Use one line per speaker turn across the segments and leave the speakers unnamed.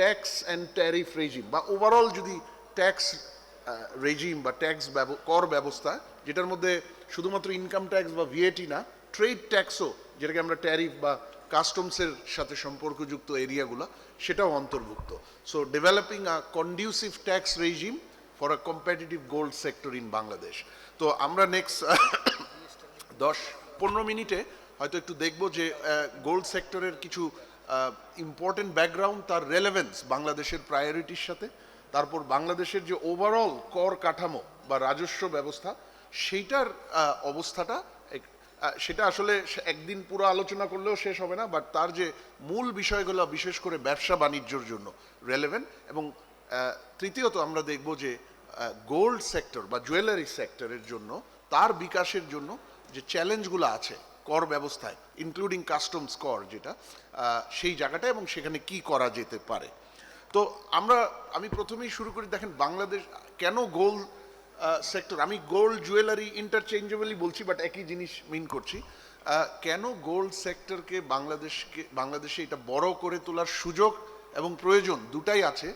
Tax and tariff regime বা overall যদি tax regime বা ট্যাক্স কর ব্যবস্থা, যেটার মধ্যে শুধুমাত্র ইনকাম ট্যাক্স বা ভিএটি না ট্রেড ট্যাক্সও যেটাকে আমরা ট্যারিফ বা কাস্টমসের সাথে সম্পর্কযুক্ত এরিয়াগুলো সেটাও অন্তর্ভুক্ত। So developing a conducive tax regime for a competitive gold sector in Bangladesh তো আমরা নেক্সট দশ, পনেরো মিনিটে হয়তো একটু দেখব যে গোল্ড সেক্টরের কিছু ইম্পর্টেন্ট ব্যাকগ্রাউন্ড তার রেলেভেন্স বাংলাদেশের প্রায়োরিটির সাথে। তারপর বাংলাদেশের যে ওভারঅল কর কাঠামো বা রাজস্ব ব্যবস্থা, সেইটার অবস্থাটা সেটা আসলে একদিন পুরো আলোচনা করলেও শেষ হবে না বাট তার যে মূল বিষয়গুলো, বিশেষ করে ব্যবসা বাণিজ্যর জন্য রেলেভেন্ট এবং তৃতীয়ত আমরা দেখব যে গোল্ড সেক্টর বা জুয়েলারি সেক্টরের জন্য, তার বিকাশের জন্য যে চ্যালেঞ্জগুলো আছে কর ব্যবস্থায় ইনক্লুডিং কাস্টমস কর যেটা সেই জায়গাটা এবং সেখানে কি করা যেতে পারে। তো আমরা, আমি প্রথমেই শুরু করি, দেখেন বাংলাদেশ, কেন গোল্ড সেক্টর আমি গোল্ড জুয়েলারি ইন্টারচেঞ্জেবলি বলছি বাট একই জিনিস মিন করছি। কেন গোল্ড সেক্টরকে বাংলাদেশকে, বাংলাদেশে এটা বড় করে তোলার সুযোগ এবং প্রয়োজন দুটাই আছে।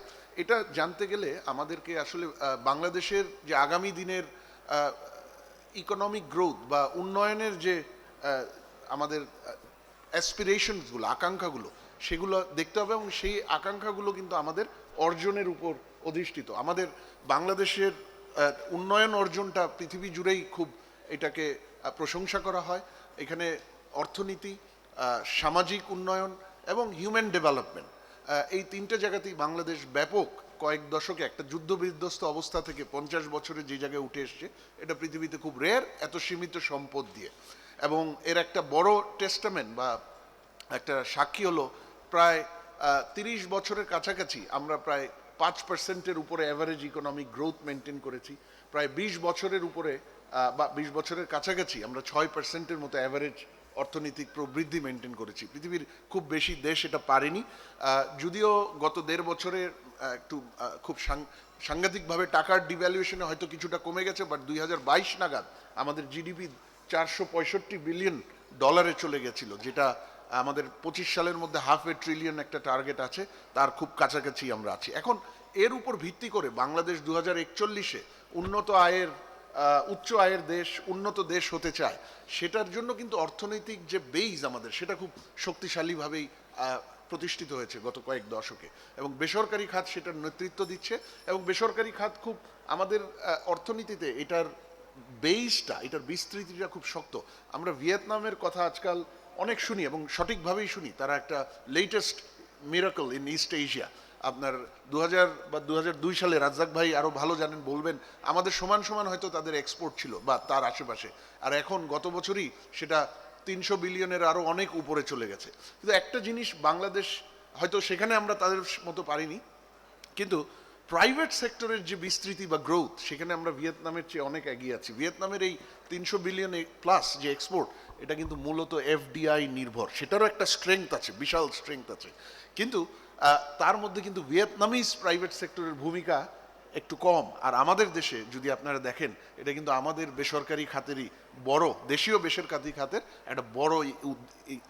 এটা জানতে গেলে আমাদেরকে আসলে বাংলাদেশের যে আগামী দিনের ইকোনমিক গ্রোথ বা উন্নয়নের যে আমাদের অ্যাসপিরেশনসগুলো আকাঙ্ক্ষাগুলো, সেগুলো দেখতে হবে এবং সেই আকাঙ্ক্ষাগুলো কিন্তু আমাদের অর্জনের উপর অধিষ্ঠিত। আমাদের বাংলাদেশের উন্নয়ন অর্জনটা পৃথিবী জুড়েই খুব এটাকে প্রশংসা করা হয়। এখানে অর্থনীতি সামাজিক উন্নয়ন এবং হিউম্যান ডেভেলপমেন্ট এই তিনটে জায়গাতেই বাংলাদেশ ব্যাপক কয়েক দশকে একটা যুদ্ধ বিধ্বস্ত অবস্থা থেকে পঞ্চাশ বছরে যে জায়গায় উঠে এসছে, এটা পৃথিবীতে খুব রেয়ার এত সীমিত সম্পদ দিয়ে। এবং এর একটা বড় টেস্টামেন্ট বা একটা সাক্ষী হলো প্রায় তিরিশ বছরের কাছাকাছি আমরা প্রায় পাঁচ পার্সেন্টের উপরে অ্যাভারেজ ইকোনমিক গ্রোথ মেনটেন করেছি। প্রায় বিশ বছরের উপরে বা বিশ বছরের কাছাকাছি আমরা ছয় পার্সেন্টের মতো অ্যাভারেজ অর্থনৈতিক প্রবৃদ্ধি মেনটেন করেছি। পৃথিবীর খুব বেশি দেশ এটা পারেনি। যদিও গত দেড় বছরে একটু খুব সাংঘাতিকভাবে টাকার ডিভ্যালুয়েশনে হয়তো কিছুটা কমে গেছে বাট দুই হাজার বাইশ নাগাদ আমাদের জিডিপি চারশো পঁয়ষট্টি বিলিয়ন ডলারে চলে গেছিল, যেটা আমাদের পঁচিশ সালের মধ্যে হাফ এ ট্রিলিয়ন একটা টার্গেট আছে, তার খুব কাছাকাছি আমরা আছি। এখন এর উপর ভিত্তি করে বাংলাদেশ দু হাজার একচল্লিশে উন্নত আয়ের উচ্চ আয়ের দেশ, উন্নত দেশ হতে চায়, সেটার জন্য কিন্তু অর্থনৈতিক যে বেইজ আমাদের, সেটা খুব শক্তিশালীভাবেই প্রতিষ্ঠিত হয়েছে গত কয়েক দশকে। এবং বেসরকারি খাত সেটার নেতৃত্ব দিচ্ছে, এবং বেসরকারি খাত খুব আমাদের অর্থনীতিতে এটার বেইসটা এটার বিস্তৃতিটা খুব শক্ত। আমরা ভিয়েতনামের কথা আজকাল অনেক শুনি এবং সঠিকভাবেই শুনি। তারা একটা latest miracle in East Asia আপনার দু হাজার বা দু হাজার দুই সালে রাজ্জাক ভাই আরও ভালো জানেন, বলবেন, আমাদের সমান সমান হয়তো তাদের এক্সপোর্ট ছিল বা তার আশেপাশে। আর এখন গত বছরই সেটা তিনশো বিলিয়নের আরও অনেক উপরে চলে গেছে। কিন্তু একটা জিনিস বাংলাদেশ, হয়তো সেখানে আমরা তাদের মতো পারিনি। কিন্তু প্রাইভেট সেক্টরের যে বিস্তৃতি বা গ্রোথ, সেখানে আমরা ভিয়েতনামের চেয়ে অনেক এগিয়ে আছি। ভিয়েতনামের এই তিনশো বিলিয়ন প্লাস যে এক্সপোর্ট এটা কিন্তু মূলত এফডিআই নির্ভর। সেটারও একটা স্ট্রেংথ আছে, বিশাল স্ট্রেংথ আছে। কিন্তু তার মধ্যে কিন্তু ভিয়েতনামিজ প্রাইভেট সেক্টরের ভূমিকা একটু কম। আর আমাদের দেশে, যদি আপনারা দেখেন, এটা কিন্তু আমাদের বেসরকারি খাতেরই বড়, দেশীয় বেসরকারি খাতের একটা বড়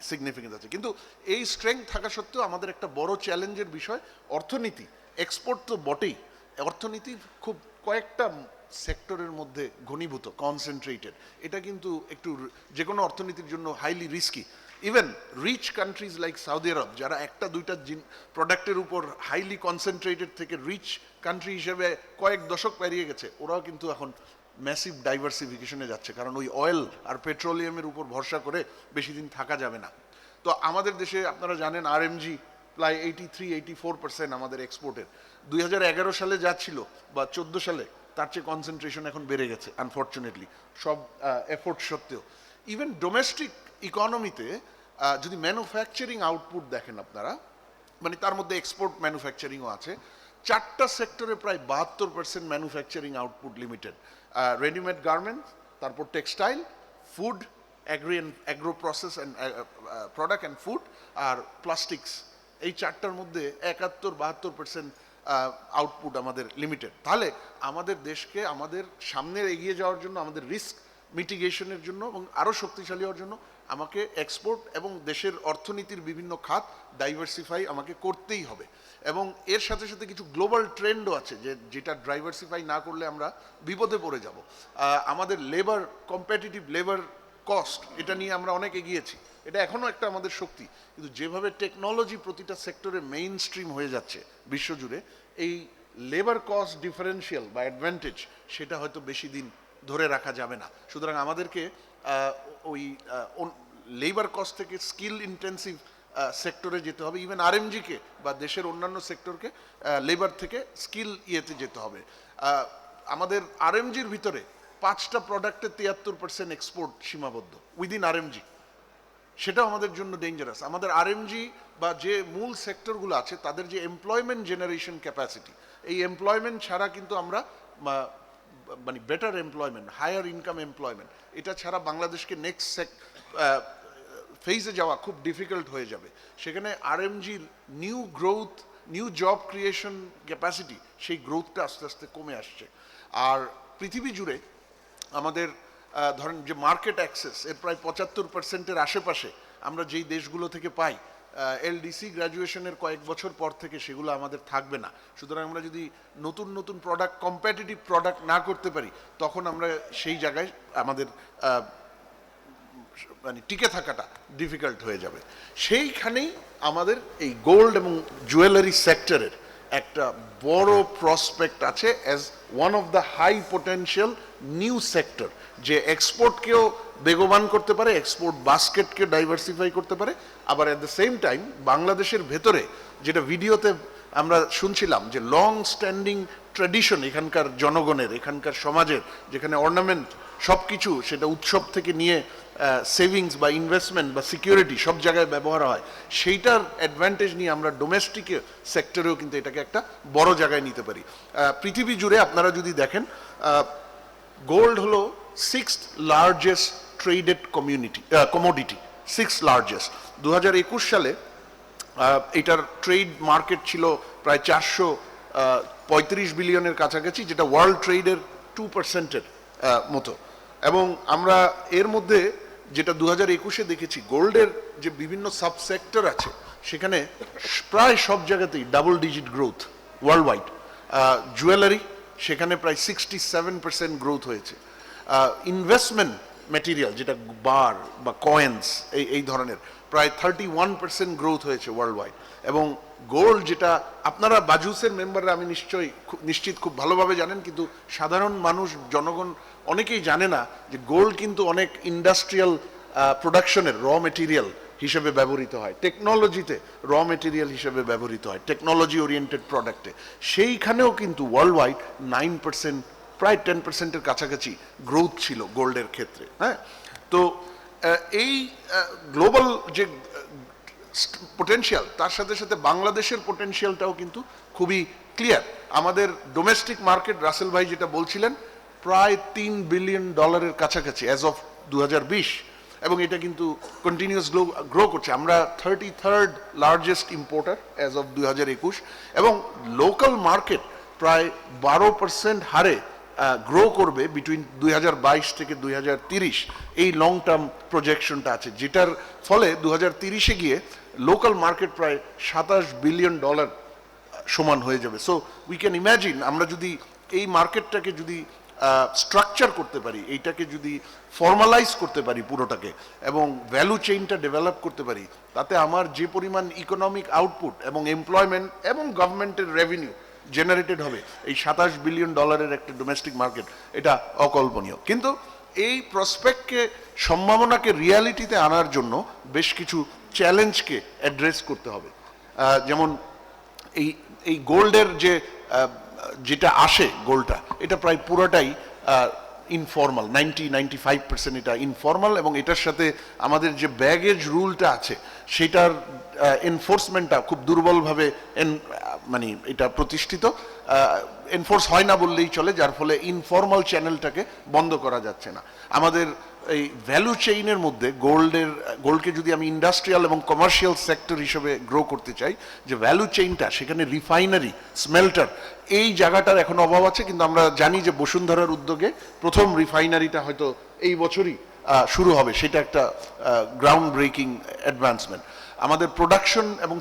সিগনিফিকেন্স আছে। কিন্তু এই স্ট্রেংথ থাকা সত্ত্বেও আমাদের একটা বড় চ্যালেঞ্জের বিষয় অর্থনীতি। এক্সপোর্ট তো বটেই। অর্থনীতি খুব কয়েকটা সেক্টরের মধ্যে ঘনীভূত কনসেন্ট্রেটেড এটা কিন্তু একটু যে কোনো অর্থনীতির জন্য highly risky even rich countries like Saudi Arab যারা একটা, দুইটা প্রোডাক্টের উপর হাইলি কনসেন্ট্রেটেড থেকে রিচ কান্ট্রি হিসেবে কয়েক দশক পেরিয়ে গেছে, ওরাও কিন্তু এখন ম্যাসিভ ডাইভার্সিফিকেশনে যাচ্ছে। কারণ ওই অয়েল আর পেট্রোলিয়ামের উপর ভরসা করে বেশি দিন থাকা যাবে না। তো আমাদের দেশে আপনারা জানেন আরএমজি প্রায় eighty three eighty four percent আমাদের এক্সপোর্টের দুই হাজার এগারো সালে যা ছিল বা চোদ্দ সালে, তার চেয়ে কনসেন্ট্রেশন এখন বেড়ে গেছে আনফর্চুনেটলি সব এফোর্ট সত্ত্বেও। ইভেন ডোমেস্টিক ইকোনমিতে যদি ম্যানুফ্যাকচারিং আউটপুট দেখেন আপনারা মানে তার মধ্যে এক্সপোর্ট ম্যানুফ্যাকচারিংও আছে, চারটা সেক্টরে প্রায় বাহাত্তর percent manufacturing output limited readymade garments তারপর textile food agri agro process and product and food R plastics এই চারটার মধ্যে একাত্তর, বাহাত্তর পার্সেন্ট আউটপুট আমাদের লিমিটেড তাহলে আমাদের দেশকে আমাদের সামনে এগিয়ে যাওয়ার জন্য, আমাদের রিস্ক মিটিগেশনের জন্য এবং আরও শক্তিশালী হওয়ার জন্য আমাকে এক্সপোর্ট এবং দেশের অর্থনীতির বিভিন্ন খাত ডাইভার্সিফাই আমাকে করতেই হবে। এবং এর সাথে সাথে কিছু গ্লোবাল ট্রেন্ডও আছে যে, যেটা ডাইভার্সিফাই না করলে আমরা বিপদে পড়ে যাব। আমাদের লেবার কম্পিটিটিভ লেবার কস্ট এটা নিয়ে আমরা অনেক এগিয়েছি। এটা এখনও একটা আমাদের শক্তি। কিন্তু যেভাবে টেকনোলজি প্রতিটা সেক্টরে মেইন স্ট্রিম হয়ে যাচ্ছে বিশ্বজুড়ে, এই লেবার কস্ট ডিফারেন্সিয়াল বা অ্যাডভান্টেজ সেটা হয়তো বেশি দিন ধরে রাখা যাবে না। সুতরাং আমাদেরকে ওই লেবার কস্ট থেকে স্কিল ইন্টেন্সিভ সেক্টরে যেতে হবে। ইভেন আরএমজিকে বা দেশের অন্যান্য সেক্টরকে লেবার থেকে স্কিল ইয়েতে যেতে হবে। আমাদের আরএমজির ভিতরে পাঁচটা প্রোডাক্টে তিয়াত্তর পার্সেন্ট এক্সপোর্ট সীমাবদ্ধ। উইদিন আরএমজি সেটাও আমাদের জন্য ডেঞ্জারাস আমাদের আরএমজি বা যে মূল সেক্টরগুলো আছে, তাদের যে এমপ্লয়মেন্ট জেনারেশন ক্যাপাসিটি এই এমপ্লয়মেন্ট ছাড়া কিন্তু আমরা মানে better employment higher income employment এটা ছাড়া বাংলাদেশকে নেক্সট সেক ফেজে যাওয়া খুব ডিফিকাল্ট হয়ে যাবে। সেখানে আরএমজির new growth new job creation capacity সেই গ্রোথটা আস্তে আস্তে কমে আসছে। আর পৃথিবী জুড়ে আমাদের ধরেন যে মার্কেট অ্যাক্সেস এর প্রায় পঁচাত্তর পার্সেন্টের আশেপাশে আমরা যেই দেশগুলো থেকে পাই এলডিসি গ্র্যাজুয়েশনের কয়েক বছর পর থেকে সেগুলো আমাদের থাকবে না। সুতরাং আমরা যদি নতুন নতুন প্রোডাক্ট কম্পিটিটিভ প্রোডাক্ট না করতে পারি, তখন আমরা সেই জায়গায় আমাদের মানে টিকে থাকাটা ডিফিকাল্ট হয়ে যাবে। সেইখানেই আমাদের এই গোল্ড এবং জুয়েলারি সেক্টরের একটা বড় প্রসপেক্ট আছে as one of the high potential new sector যে এক্সপোর্টকেও বেগবান করতে পারে এক্সপোর্ট বাস্কেটকে ডাইভার্সিফাই করতে পারে, আবার অ্যাট দ্য সেম টাইম বাংলাদেশের ভেতরে, যেটা ভিডিওতে আমরা শুনছিলাম, যে লং স্ট্যান্ডিং ট্র্যাডিশন এখানকার জনগণের, এখানকার সমাজের, যেখানে অর্নামেন্ট সব কিছু সেটা উৎসব থেকে নিয়ে সেভিংস বা ইনভেস্টমেন্ট বা সিকিউরিটি সব জায়গায় ব্যবহার হয়, সেইটার অ্যাডভান্টেজ নিয়ে আমরা ডোমেস্টিক সেক্টরেও কিন্তু এটাকে একটা বড় জায়গায় নিতে পারি। পৃথিবী জুড়ে আপনারা যদি দেখেন গোল্ড হলো six largest traded community commodity six largest দু হাজার একুশ সালে এটার ট্রেড মার্কেট ছিল প্রায় চারশো পঁয়ত্রিশ বিলিয়নের কাছাকাছি, যেটা ওয়ার্ল্ড ট্রেডের টু পার্সেন্টের মতো। এবং আমরা এর মধ্যে যেটা দু হাজার একুশে দেখেছি, গোল্ডের যে বিভিন্ন সাবসেক্টর আছে, সেখানে প্রায় সব জায়গাতেই double digit growth world wide jewellery সেখানে প্রায় সিক্সটি সেভেন পার্সেন্ট গ্রোথ হয়েছে ইনভেস্টমেন্ট ম্যাটেরিয়াল যেটা বার বা কয়েন্স এই এই ধরনের, প্রায় থার্টি ওয়ান পার্সেন্ট গ্রোথ হয়েছে ওয়ার্ল্ড ওয়াইড এবং গোল্ড যেটা আপনারা বাজুসের মেম্বাররা আমি নিশ্চয়ই নিশ্চিত খুব ভালোভাবে জানেন, কিন্তু সাধারণ মানুষ, জনগণ অনেকেই জানে না যে গোল্ড কিন্তু অনেক ইন্ডাস্ট্রিয়াল প্রোডাকশনের র মেটেরিয়াল হিসেবে ব্যবহৃত হয়। টেকনোলজিতে র মেটেরিয়াল হিসেবে ব্যবহৃত হয় টেকনোলজি ওরিয়েন্টেড প্রোডাক্টে সেইখানেও কিন্তু ওয়ার্ল্ড ওয়াইড নাইন পার্সেন্ট প্রায় টেন পার্সেন্টের কাছাকাছি গ্রোথ ছিল গোল্ডের ক্ষেত্রে হ্যাঁ? তো এই গ্লোবাল যে পোটেনশিয়াল তার সাথে সাথে বাংলাদেশের পোটেনশিয়ালটাও কিন্তু খুবই ক্লিয়ার আমাদের ডোমেস্টিক মার্কেট রাসেল ভাই যেটা বলছিলেন, প্রায় তিন বিলিয়ন ডলারের কাছাকাছি অ্যাজ অফ দুই হাজার বিশ। এবং এটা কিন্তু কন্টিনিউয়াস গ্রো গ্রো করছে। আমরা thirty third largest importer as of দুই হাজার একুশ। এবং লোকাল মার্কেট প্রায় বারো পার্সেন্ট হারে গ্রো করবে বিটুইন দুই হাজার বাইশ থেকে দুই এই লং টার্ম প্রজেকশনটা আছে, যেটার ফলে দু গিয়ে লোকাল মার্কেট প্রায় সাতাশ বিলিয়ন ডলার সমান হয়ে যাবে। সো উই ক্যান ইম্যাজিন আমরা যদি এই মার্কেটটাকে যদি স্ট্রাকচার করতে পারি, এইটাকে যদি ফর্মালাইজ করতে পারি পুরোটাকে, এবং ভ্যালু চেইনটা ডেভেলপ করতে পারি, তাতে আমার যে পরিমাণ ইকোনমিক আউটপুট এবং এমপ্লয়মেন্ট এবং গভর্নমেন্টের রেভিনিউ জেনারেটেড হবে, এই সাতাশ বিলিয়ন ডলারের একটা ডোমেস্টিক মার্কেট এটা অকল্পনীয়। কিন্তু এই প্রসপেক্টকে সম্ভাবনাকে রিয়ালিটিতে আনার জন্য বেশ কিছু চ্যালেঞ্জকে অ্যাড্রেস করতে হবে। যেমন এই এই গোল্ডের যে যেটা আসে গোল্ডটা এটা প্রায় পুরোটাই informal ninety ninety five percent এটা ইনফর্মাল এবং এটার সাথে আমাদের যে ব্যাগেজ রুলটা আছে, সেটার এনফোর্সমেন্টটা খুব দুর্বলভাবে মানে এটা প্রতিষ্ঠিত। এনফোর্স হয় না বললেই চলে, যার ফলে ইনফর্মাল চ্যানেলটাকে বন্ধ করা যাচ্ছে না। আমাদের এই ভ্যালু চেইনের মধ্যে গোল্ডের গোল্ডকে যদি আমি ইন্ডাস্ট্রিয়াল এবং কমার্শিয়াল সেক্টর হিসেবে গ্রো করতে চাই, যে ভ্যালু চেইনটা সেখানে রিফাইনারি স্মেল্টার এই জায়গাটার এখন অভাব আছে, কিন্তু আমরা জানি যে বসুন্ধরার উদ্যোগে প্রথম রিফাইনারিটা হয়তো এই বছরই শুরু হবে। সেটা একটা গ্রাউন্ড ব্রেকিং অ্যাডভান্সমেন্ট আমাদের প্রোডাকশন এবং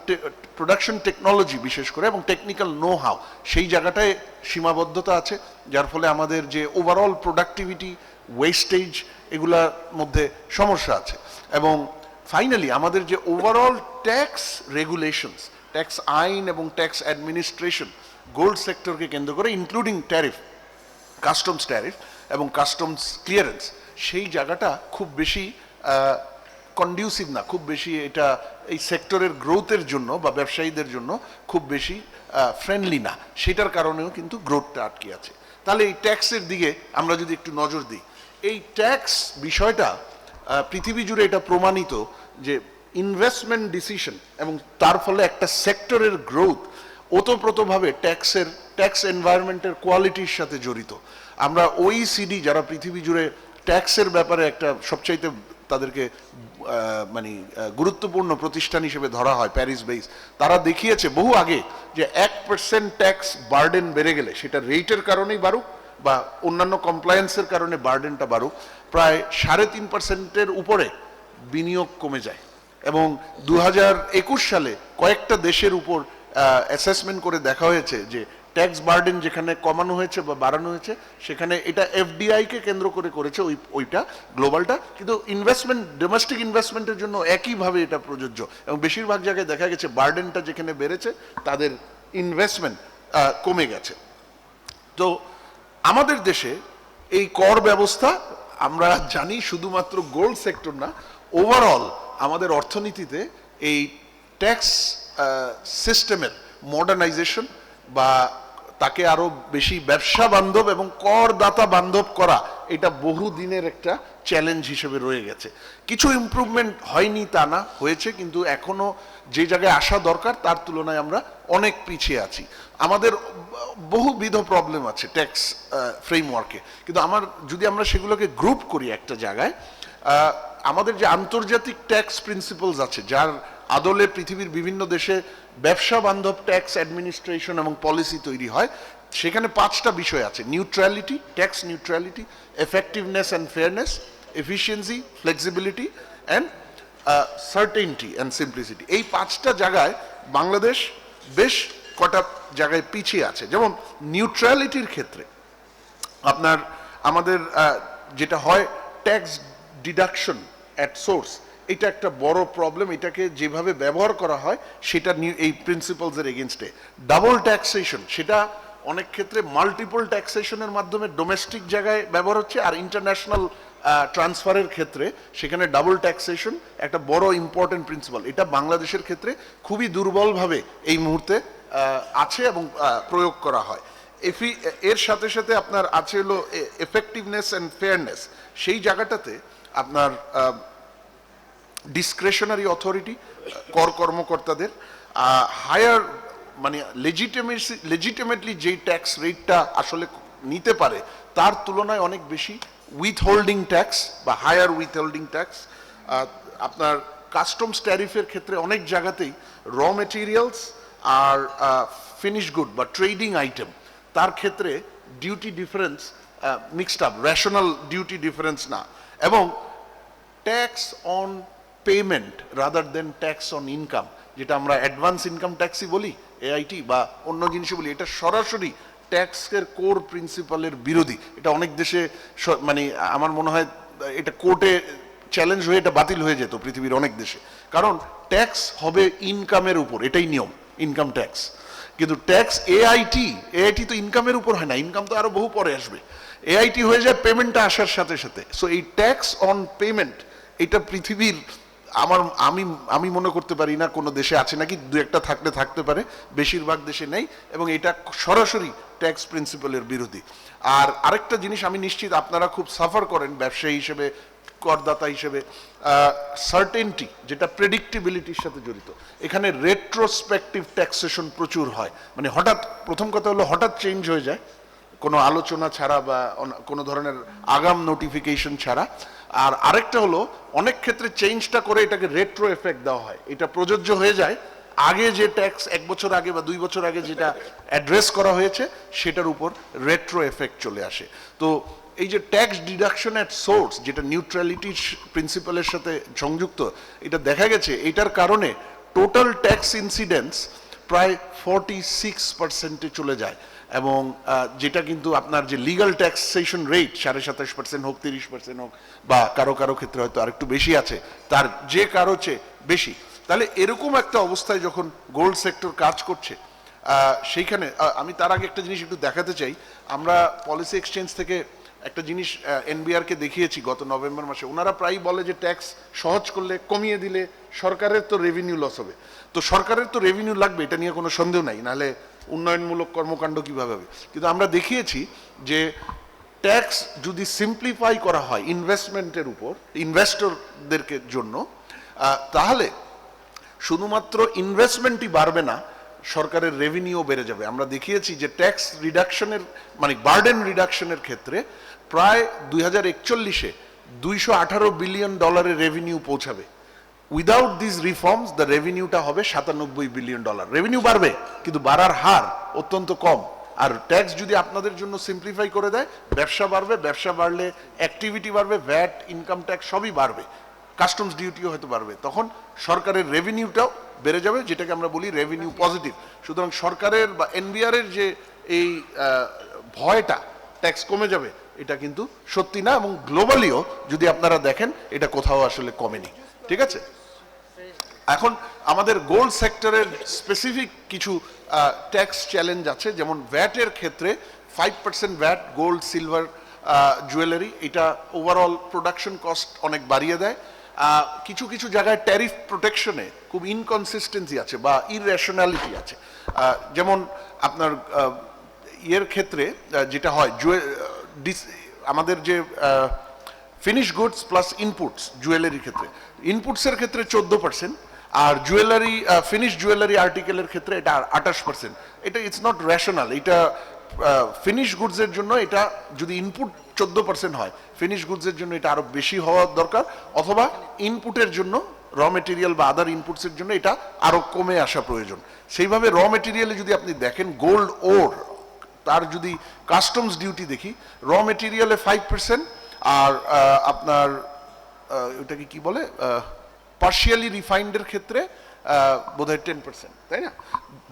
প্রোডাকশন টেকনোলজি বিশেষ করে এবং টেকনিক্যাল নো হাও সেই জায়গাটায় সীমাবদ্ধতা আছে, যার ফলে আমাদের যে ওভারঅল প্রোডাক্টিভিটি ওয়েস্টেজ এগুলার মধ্যে সমস্যা আছে। এবং ফাইনালি আমাদের যে ওভারঅল ট্যাক্স রেগুলেশনস ট্যাক্স আইন এবং ট্যাক্স অ্যাডমিনিস্ট্রেশন গোল্ড সেক্টরকে কেন্দ্র করে ইনক্লুডিং ট্যারিফ কাস্টমস ট্যারিফ এবং কাস্টমস ক্লিয়ারেন্স সেই জায়গাটা খুব বেশি কন্ডিউসিভ না, খুব বেশি এটা এই সেক্টরের গ্রোথের জন্য বা ব্যবসায়ীদের জন্য খুব বেশি ফ্রেন্ডলি না। সেটার কারণেও কিন্তু গ্রোথটা আটকে আছে। তাহলে এই ট্যাক্সের দিকে আমরা যদি একটু নজর দিই এই ট্যাক্স বিষয়টা পৃথিবী জুড়ে এটা প্রমাণিত যে ইনভেস্টমেন্ট ডিসিশন এবং তার ফলে একটা সেক্টরের গ্রোথ ওতপ্রোতভাবে ট্যাক্সের ট্যাক্স এনভায়রনমেন্টের কোয়ালিটির সাথে জড়িত। আমরা ওইসিডি যারা পৃথিবী জুড়ে ট্যাক্সের ব্যাপারে একটা সবচাইতে তাদেরকে মানে গুরুত্বপূর্ণ প্রতিষ্ঠান হিসেবে ধরা হয় প্যারিস বেস তারা দেখিয়েছে বহু আগে যে এক পার্সেন্ট ট্যাক্স বার্ডেন বেড়ে গেলে সেটা রেটের কারণেই বাড়ুক বা অন্যান্য কমপ্লায়েন্সের কারণে বার্ডেনটা বাড়ুক, প্রায় সাড়ে তিন পার্সেন্টের উপরে বিনিয়োগ কমে যায়। এবং দু হাজার একুশ সালে কয়েকটা দেশের উপর অ্যাসেসমেন্ট করে দেখা হয়েছে যে ট্যাক্স বার্ডেন যেখানে কমানো হয়েছে বা বাড়ানো হয়েছে, সেখানে এটা এফডিআই কে কেন্দ্র করে করেছে ওই, ওইটা গ্লোবালটা কিন্তু ইনভেস্টমেন্ট ডোমেস্টিক ইনভেস্টমেন্টের জন্য একইভাবে এটা প্রযোজ্য। এবং বেশিরভাগ জায়গায় দেখা গেছে বার্ডেনটা যেখানে বেড়েছে, তাদের ইনভেস্টমেন্ট কমে গেছে। তো আমাদের দেশে এই কর ব্যবস্থা আমরা জানি শুধুমাত্র গোল্ড সেক্টর না ওভারঅল আমাদের অর্থনীতিতে এই ট্যাক্স সিস্টেমের মডার্নাইজেশন বা তাকে আরও বেশি ব্যবসা বান্ধব এবং করদাতা বান্ধব করা, এটা বহু দিনের একটা চ্যালেঞ্জ হিসেবে রয়ে গেছে। কিছু ইমপ্রুভমেন্ট হয়নি তা না, হয়েছে, কিন্তু এখনও যে জায়গায় আসা দরকার, তার তুলনায় আমরা অনেক পিছিয়ে আছি। আমাদের বহুবিধ প্রবলেম আছে ট্যাক্স ফ্রেমওয়ার্কে কিন্তু আমার, যদি আমরা সেগুলোকে গ্রুপ করি একটা জায়গায় আমাদের যে আন্তর্জাতিক ট্যাক্স প্রিন্সিপালস আছে, যার আদলে পৃথিবীর বিভিন্ন দেশে ব্যবসা বান্ধব ট্যাক্স অ্যাডমিনিস্ট্রেশন এবং পলিসি তৈরি হয়, সেখানে পাঁচটা বিষয় আছে। Neutrality tax neutrality effectiveness and fairness efficiency flexibility and certainty and simplicity এই পাঁচটা জায়গায় বাংলাদেশ বেশ কটা জায়গায় পিছিয়ে আছে। যেমন নিউট্রালিটির ক্ষেত্রে আপনার, আমাদের যেটা হয় ট্যাক্স ডিডাকশন অ্যাট সোর্স এটা একটা বড় প্রবলেম এটাকে যেভাবে ব্যবহার করা হয়, সেটা এই প্রিন্সিপালসের এগেনস্টে ডাবল ট্যাক্সেশন সেটা অনেক ক্ষেত্রে মাল্টিপল ট্যাক্সেশনের মাধ্যমে ডোমেস্টিক জায়গায় ব্যবহার হচ্ছে, আর ইন্টারন্যাশনাল ট্রান্সফারের ক্ষেত্রে সেখানে ডাবল ট্যাক্সেশন একটা বড় ইম্পর্টেন্ট প্রিন্সিপাল এটা বাংলাদেশের ক্ষেত্রে খুবই দুর্বলভাবে এই মুহূর্তে আছে এবং প্রয়োগ করা হয়। এফি, এর সাথে সাথে আপনার আছে হলো এফেক্টিভনেস অ্যান্ড ফেয়ারনেস সেই জায়গাটাতে আপনার ডিসক্রেশনারি অথরিটি কর কর্মকর্তাদের হায়ার মানে লেজিটিমেসি লেজিটিমেটলি যেই ট্যাক্স রেটটা আসলে নিতে পারে, তার তুলনায় অনেক বেশি উইথ হোল্ডিং ট্যাক্স বা হায়ার উইথ হোল্ডিং ট্যাক্স আপনার কাস্টমস ট্যারিফের ক্ষেত্রে অনেক জায়গাতেই র মেটেরিয়ালস আর ফিনিশ গুড বা ট্রেডিং আইটেম তার ক্ষেত্রে duty difference mixed up rational duty difference না। এবং tax on payment rather than tax on income যেটা আমরা অ্যাডভান্স ইনকাম ট্যাক্সই বলি এআইটি বা অন্য জিনিসই বলি, এটা সরাসরি ট্যাক্সের কোর প্রিন্সিপালের বিরোধী। এটা অনেক দেশে মানে আমার মনে হয়, এটা কোর্টে চ্যালেঞ্জ হয়ে এটা বাতিল হয়ে যেত পৃথিবীর অনেক দেশে। কারণ ট্যাক্স হবে ইনকামের উপর, এটাই নিয়ম। ইনকাম ট্যাক্স কিন্তু ট্যাক্স এআইটি এআইটি তো ইনকামের উপর হয় না ইনকাম তো আরও বহু পরে আসবে। এআইটি হয়ে যায় পেমেন্টটা আসার সাথে সাথে। সো এই ট্যাক্স অন পেমেন্ট এটা পৃথিবীর, আমার, আমি আমি মনে করতে পারি না কোনো দেশে আছে নাকি, দু একটা থাকলে থাকতে পারে, বেশিরভাগ দেশে নেই, এবং এটা সরাসরি ট্যাক্স প্রিন্সিপালের বিরোধী। আর আরেকটা জিনিস আমি নিশ্চিত, আপনারা খুব সাফার করেন ব্যবসায়ী হিসেবে করদাতা হিসেবে সার্টেনটি যেটা প্রেডিক্টিবিলিটির সাথে জড়িত। এখানে রেট্রোস্পেক্টিভ ট্যাক্সেশন প্রচুর হয়। মানে হঠাৎ, প্রথম কথা হলো হঠাৎ চেঞ্জ হয়ে যায়, কোনো আলোচনা ছাড়া বা কোনো ধরনের আগাম নোটিফিকেশন ছাড়া। আর আরেকটা হলো, অনেক ক্ষেত্রে চেঞ্জটা করে এটাকে রেট্রো এফেক্ট দেওয়া হয়। এটা প্রযোজ্য হয়ে যায়, আগে যে ট্যাক্স এক বছর আগে বা দুই বছর আগে যেটা অ্যাড্রেস করা হয়েছে, সেটার উপর রেট্রো এফেক্ট চলে আসে। তো এই যে ট্যাক্স ডিডাকশন অ্যাট সোর্স যেটা নিউট্রালিটির প্রিন্সিপালের সাথে সংযুক্ত, এটা দেখা গেছে, এটার কারণে টোটাল ট্যাক্স ইনসিডেন্স প্রায় ফর্টি সিক্স পার্সেন্টে চলে যায়। এবং যেটা কিন্তু আপনার যে লিগাল ট্যাক্সেশন রেট সাড়ে সাতাশ পার্সেন্ট হোক, তিরিশ পার্সেন্ট হোক, বা কারও কারও ক্ষেত্রে হয়তো আরেকটু বেশি আছে, তার যে কারও চেয়ে বেশি। তাহলে এরকম একটা অবস্থায় যখন গোল্ড সেক্টর কাজ করছে সেইখানে আমি তার আগে একটা জিনিস একটু দেখাতে চাই। আমরা পলিসি এক্সচেঞ্জ থেকে একটা জিনিস এনবিআরকে দেখিয়েছি গত নভেম্বর মাসে। ওনারা প্রায়ই বলে যে ট্যাক্স সহজ করলে কমিয়ে দিলে সরকারের তো রেভিনিউ লস হবে। তো সরকারের তো রেভিনিউ লাগবে, এটা নিয়ে কোনো সন্দেহ নাই। নাহলে উন্নয়নমূলক কর্মকাণ্ড কীভাবে হবে? কিন্তু আমরা দেখিয়েছি যে ট্যাক্স যদি সিম্পলিফাই করা হয় ইনভেস্টমেন্টের উপর ইনভেস্টরদেরকে জন্য তাহলে শুধুমাত্র ইনভেস্টমেন্টই বাড়বে না, সরকারের রেভিনিউ বেড়ে যাবে। আমরা দেখিয়েছি যে ট্যাক্স রিডাকশনের মানে বার্ডেন রিডাকশনের ক্ষেত্রে প্রায় দুই হাজার একচল্লিশে দুইশো আঠারো বিলিয়ন ডলারের রেভিনিউ পৌঁছাবে। উইদাউট দিস রিফর্মস দ্য রেভিনিউটা হবে সাতানব্বই বিলিয়ন ডলার। রেভিনিউ বাড়বে, কিন্তু বাড়ার হার অত্যন্ত কম। আর ট্যাক্স যদি আপনাদের জন্য সিম্পলিফাই করে দেয়, ব্যবসা বাড়বে, ব্যবসা বাড়লে অ্যাক্টিভিটি বাড়বে ভ্যাট ইনকাম ট্যাক্স সবই বাড়বে। কাস্টমস ডিউটিও হয়তো বাড়বে। তখন সরকারের রেভিনিউটাও বেড়ে যাবে, যেটাকে আমরা বলি রেভিনিউ পজিটিভ সুতরাং সরকারের বা এনবিআর এর যে এই ভয়টা ট্যাক্স কমে যাবে। এটা কিন্তু সত্যি না এবং গ্লোবালিও যদি আপনারা দেখেন, এটা কোথাও আসলে কমেনি। ঠিক আছে? এখন আমাদের গোল্ড সেক্টরের স্পেসিফিক কিছু ট্যাক্স চ্যালেঞ্জ আছে, যেমন ভ্যাটের ক্ষেত্রে five percent VAT gold silver jewellery এটা ওভারঅল প্রোডাকশন কস্ট অনেক বাড়িয়ে দেয়। কিছু কিছু জায়গায় ট্যারিফ প্রোটেকশনে খুব ইনকনসিস্টেন্সি আছে বা ইরেশনালিটি আছে। যেমন আপনার ইয়ের ক্ষেত্রে যেটা হয় জুয়ে আমাদের যে ফিনিশ গুডস প্লাস ইনপুটস জুয়েলারির ক্ষেত্রে। ইনপুটসের ক্ষেত্রে চোদ্দ পার্সেন্ট আর জুয়েলারি ফিনিশ জুয়েলারি আর্টিকেলের ক্ষেত্রে এটা আঠাশ পার্সেন্ট এটা ইটস নট রেশনাল এটা ফিনিশ গুডসের জন্য এটা যদি ইনপুট চোদ্দ পার্সেন্ট হয় ফিনিশ গুডসের জন্য এটা আরও বেশি হওয়া দরকার অথবা ইনপুটের জন্য র মেটেরিয়াল বা আদার ইনপুটসের জন্য এটা আরও কমে আসা প্রয়োজন। সেইভাবে র মেটেরিয়ালে যদি আপনি দেখেন গোল্ড ওর তার যদি কাস্টমস ডিউটি দেখি র মেটেরিয়ালে ফাইভ পার্সেন্ট আর আপনার ওটাকে কি বলে পার্শিয়ালি রিফাইন্ডের ক্ষেত্রে আহ, বোধহয় টেন পার্সেন্ট তাই না?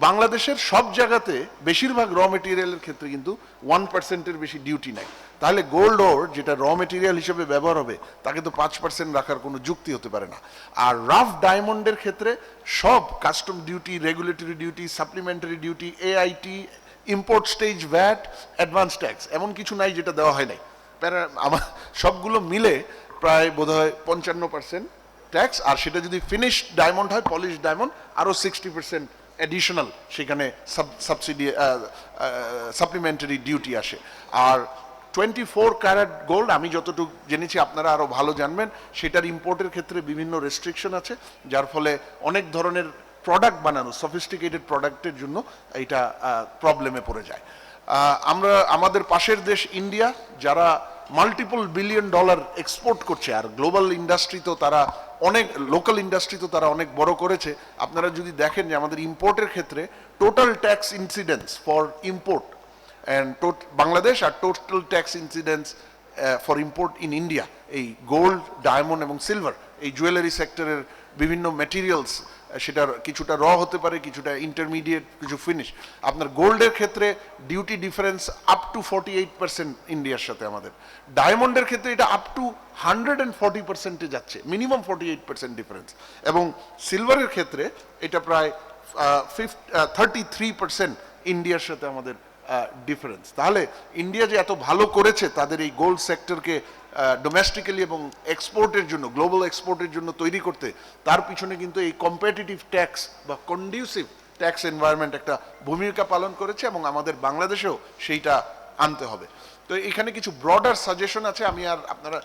বাংলাদেশের সব জায়গাতে বেশিরভাগ র মেটেরিয়ালের ক্ষেত্রে কিন্তু ওয়ান পার্সেন্টের বেশি ডিউটি নাই। তাহলে গোল্ড ওর যেটা র মেটেরিয়াল হিসেবে ব্যবহার হবে তাকে তো পাঁচ পার্সেন্ট রাখার কোনো যুক্তি হতে পারে না। আর রাফ ডায়মন্ডের ক্ষেত্রে সব custom duty regulatory duty supplementary duty AIT import stage VAT advance tax এমন কিছু নাই যেটা দেওয়া হয় নাই। প্যারা, আমার, সবগুলো মিলে প্রায় বোধহয় পঞ্চান্ন পার্সেন্ট ট্যাক্স আর সেটা যদি ফিনিশ ডায়মন্ড হয় পলিশ ডায়মন্ড আরও সিক্সটি পার্সেন্ট অ্যাডিশনাল সেখানে সাবসিডি সাপ্লিমেন্টারি ডিউটি আসে। আর টোয়েন্টি ফোর ক্যারেট গোল্ড আমি যতটুকু জেনেছি, আপনারা আরও ভালো জানবেন, সেটার ইম্পোর্টের ক্ষেত্রে বিভিন্ন রেস্ট্রিকশন আছে, যার ফলে অনেক ধরনের প্রোডাক্ট বানানো সফিস্টিকেটেড প্রোডাক্টের জন্য এইটা প্রবলেমে পড়ে যায়। আমরা, আমাদের পাশের দেশ ইন্ডিয়া যারা মাল্টিপল বিলিয়ন ডলার এক্সপোর্ট করছে, আর গ্লোবাল ইন্ডাস্ট্রি তো তারা অনেক লোকাল ইন্ডাস্ট্রি তো তারা অনেক বড় করেছে। আপনারা যদি দেখেন যে আমাদের ইম্পোর্টের ক্ষেত্রে total tax incidence for import and Bangladesh R total tax incidence for import in India এই গোল্ড ডায়মন্ড এবং সিলভার এই জুয়েলারি সেক্টরের বিভিন্ন মেটেরিয়ালস সেটার কিছুটা র হতে পারে, কিছুটা ইন্টারমিডিয়েট কিছু ফিনিশ আপনার গোল্ডের ক্ষেত্রে duty difference up to forty eight percent ইন্ডিয়ার সাথে আমাদের। ডায়মন্ডের ক্ষেত্রে এটা up to hundred and forty পার্সেন্টে যাচ্ছে minimum forty eight percent difference এবং সিলভারের ক্ষেত্রে এটা প্রায় ফিফ থার্টি থ্রি পার্সেন্ট ইন্ডিয়ার সাথে আমাদের ডিফারেন্স তাহলে ইন্ডিয়া যে এত ভালো করেছে, তাদের এই গোল্ড সেক্টরকে ডোমেস্টিক্যালি এবং এক্সপোর্টের জন্য গ্লোবাল এক্সপোর্টের জন্য তৈরি করতে, তার পিছনে কিন্তু এই কম্পিটিটিভ ট্যাক্স বা কন্ডিউসিভ ট্যাক্স এনভায়রনমেন্ট একটা ভূমিকা পালন করেছে এবং আমাদের বাংলাদেশেও সেইটা আনতে হবে। তো এখানে কিছু ব্রডার সাজেশন আছে, আমি আর আপনারা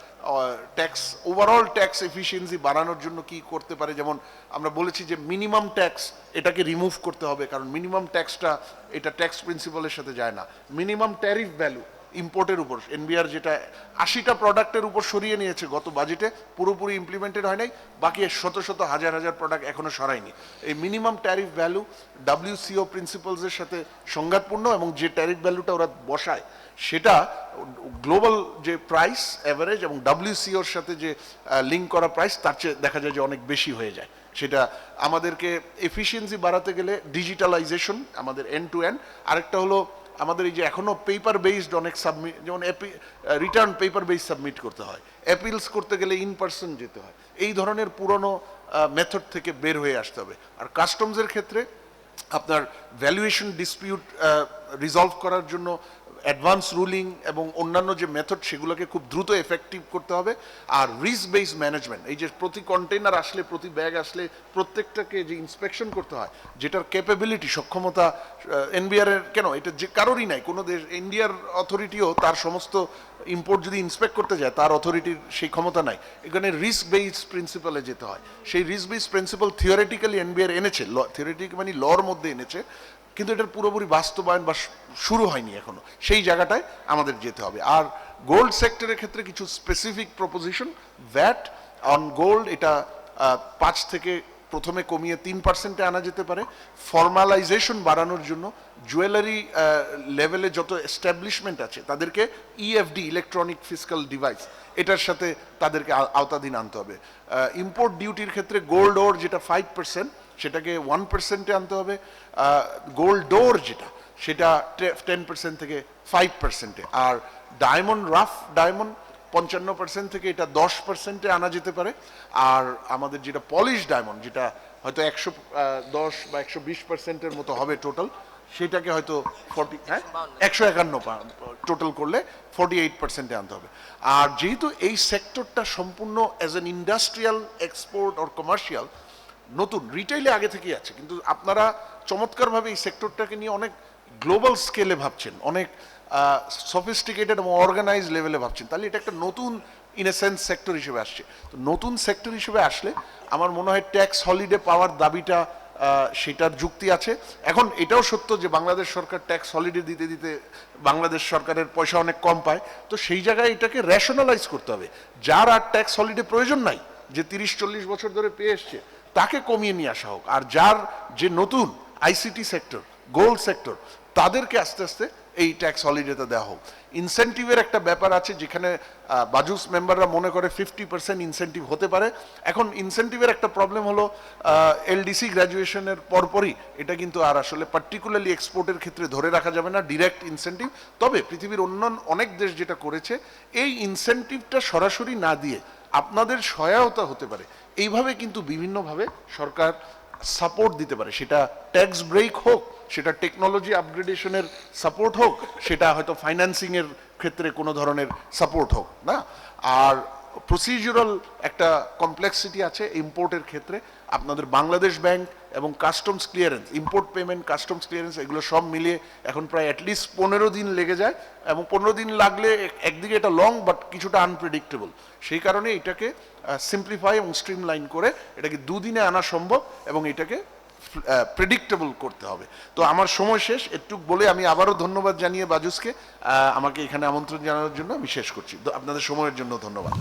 ট্যাক্স ওভারঅল ট্যাক্স এফিসিয়েন্সি বাড়ানোর জন্য কি করতে পারে? যেমন আমরা বলেছি যে মিনিমাম ট্যাক্স এটাকে রিমুভ করতে হবে, কারণ মিনিমাম ট্যাক্সটা এটা ট্যাক্স প্রিন্সিপালের সাথে যায় না। মিনিমাম ট্যারিফ ভ্যালু ইম্পোর্টের উপর এনবিআর যেটা আশিটা প্রোডাক্টের উপর সরিয়ে নিয়েছে গত বাজেটে পুরোপুরি ইমপ্লিমেন্টেড হয় নাই, বাকি শত শত হাজার হাজার প্রোডাক্ট এখনও সরায়নি। এই মিনিমাম ট্যারিফ ভ্যালু ডাব্লিউসিও প্রিন্সিপালসের সাথে সংঘাতপূর্ণ এবং যে ট্যারিফ ভ্যালুটা ওরা বসায় সেটা গ্লোবাল যে প্রাইস অ্যাভারেজ এবং ডাব্লিউসিওর সাথে যে লিঙ্ক করা প্রাইস, তার চেয়ে দেখা যায় যে অনেক বেশি হয়ে যায়। সেটা আমাদেরকে এফিসিয়েন্সি বাড়াতে গেলে ডিজিটালাইজেশন আমাদের এন্ড টু এন্ড আরেকটা হলো আমাদের এই যে এখনও পেপার বেসড অনেক সাবমিট যেমন রিটার্ন পেপার বেস সাবমিট করতে হয়। অ্যাপিলস করতে গেলে ইন পার্সন যেতে হয়। এই ধরনের পুরনো মেথড থেকে বের হয়ে আসতে হবে। আর কাস্টমসের ক্ষেত্রে আপনার ভ্যালুয়েশন ডিসপিউট রিজলভ করার জন্য অ্যাডভান্স রুলিং এবং অন্যান্য যে মেথড সেগুলোকে খুব দ্রুত এফেক্টিভ করতে হবে। আর রিস্ক বেস ম্যানেজমেন্ট এই যে প্রতি কন্টেনার আসলে, প্রতি ব্যাগ আসলে প্রত্যেকটাকে যে ইন্সপেকশন করতে হয়, যেটার ক্যাপাবিলিটি সক্ষমতা এনবিআর এর কেন? এটা যে কারোরই নাই। কোনো দেশ ইন্ডিয়ার অথরিটিও তার সমস্ত ইম্পোর্ট যদি ইন্সপেক্ট করতে যায়, তার অথরিটির সেই ক্ষমতা নাই। এখানে রিস্ক বেস প্রিন্সিপালে যেতে হয়। সেই risk base principle theoretically NBR এনেছে থিওরিটিক মানে লর মধ্যে এনেছে। কিন্তু এটার পুরোপুরি বাস্তবায়ন বা শুরু হয়নি এখনও। সেই জায়গাটায় আমাদের যেতে হবে। আর গোল্ড সেক্টরের ক্ষেত্রে কিছু specific proposition VAT on gold এটা পাঁচ থেকে প্রথমে কমিয়ে তিন পার্সেন্টে আনা যেতে পারে। ফর্মালাইজেশন বাড়ানোর জন্য জুয়েলারি লেভেলে যত এস্টাবলিশমেন্ট আছে, তাদেরকে ইএফডি ইলেকট্রনিক ফিজিক্যাল ডিভাইস এটার সাথে তাদেরকে আওতাধীন আনতে হবে। ইম্পোর্ট ডিউটির ক্ষেত্রে গোল্ড ওর যেটা ফাইভ পার্সেন্ট সেটাকে ওয়ান পার্সেন্টে আনতে হবে গোল্ড ডোর যেটা সেটা টেন পার্সেন্ট থেকে ফাইভ পার্সেন্টে আর ডায়মন্ড রাফ ডায়মন্ড পঞ্চান্ন পার্সেন্ট থেকে এটা দশ পার্সেন্টে আনা যেতে পারে। আর আমাদের যেটা পলিশ ডায়মন্ড যেটা হয়তো একশো দশ বা একশো বিশ পার্সেন্টের মতো হবে টোটাল সেটাকে হয়তো ফর্টি হ্যাঁ? একশো একান্ন টোটাল করলে ফর্টি এইট পার্সেন্টে আনতে হবে। আর যেহেতু এই সেক্টরটা সম্পূর্ণ as an industrial export or commercial নতুন রিটেইলে আগে থেকেই আছে, কিন্তু আপনারা চমৎকারভাবে এই সেক্টরটাকে নিয়ে অনেক গ্লোবাল স্কেলে ভাবছেন, অনেক সফিস্টিকেটেড এবং অর্গানাইজ লেভেলে ভাবছেন। তাহলে এটা একটা নতুন ইন এ সেন্স সেক্টর হিসেবে আসছে। তো নতুন সেক্টর হিসেবে আসলে আমার মনে হয় ট্যাক্স হলিডে পাওয়ার দাবিটা সেটার যুক্তি আছে। এখন এটাও সত্য যে বাংলাদেশ সরকার ট্যাক্স হলিডে দিতে দিতে বাংলাদেশ সরকারের পয়সা অনেক কম পায়। তো সেই জায়গায় এটাকে রেশনালাইজ করতে হবে। যার আর ট্যাক্স হলিডে প্রয়োজন নাই, যে তিরিশ, চল্লিশ বছর ধরে পেয়ে এসছে তাকে কমিয়ে নিয়ে আসা হোক। আর যার যে নতুন আইসিটি সেক্টর গোল্ড সেক্টর তাদেরকে আস্তে আস্তে এই ট্যাক্স হলিডেতে দেওয়া হোক। ইনসেন্টিভের একটা ব্যাপার আছে যেখানে বাজুস মেম্বাররা মনে করে ফিফটি পার্সেন্ট ইনসেন্টিভ হতে পারে। এখন ইনসেন্টিভের একটা প্রবলেম হলো এলডিসি গ্র্যাজুয়েশনের পরপরই এটা কিন্তু আর আসলে পার্টিকুলারলি এক্সপোর্টের ক্ষেত্রে ধরে রাখা যাবে না ডিরেক্ট ইনসেন্টিভ তবে পৃথিবীর অন্য অনেক দেশ যেটা করেছে, এই ইনসেন্টিভটা সরাসরি না দিয়ে আপনাদের সহায়তা হতে পারে। এইভাবে কিন্তু বিভিন্নভাবে সরকার সাপোর্ট দিতে পারে। সেটা ট্যাক্স ব্রেক হোক, সেটা টেকনোলজি আপগ্রেডেশনের সাপোর্ট হোক, সেটা হয়তো ফাইন্যান্সিংয়ের ক্ষেত্রে কোনো ধরনের সাপোর্ট হোক, না? আর প্রসিডিউরাল একটা কমপ্লেক্সিটি আছে ইম্পোর্টের ক্ষেত্রে। আপনাদের বাংলাদেশ ব্যাংক এবং customs clearance import payment customs clearance এগুলো সব মিলিয়ে এখন প্রায় অ্যাটলিস্ট পনেরো দিন লেগে যায় এবং পনেরো দিন লাগলে একদিকে এটা লং বাট কিছুটা আনপ্রেডিক্টেবল সেই কারণে এটাকে সিম্পলিফাই এবং স্ট্রিমলাইন করে এটাকে দুদিনে আনা সম্ভব এবং এটাকে প্রেডিক্টেবল করতে হবে। তো আমার সময় শেষ, একটু বলে আমি আবারও ধন্যবাদ জানিয়ে বাজুসকে আমাকে এখানে আমন্ত্রণ জানানোর জন্য আমি শেষ করছি। আপনাদের সময়ের জন্য ধন্যবাদ।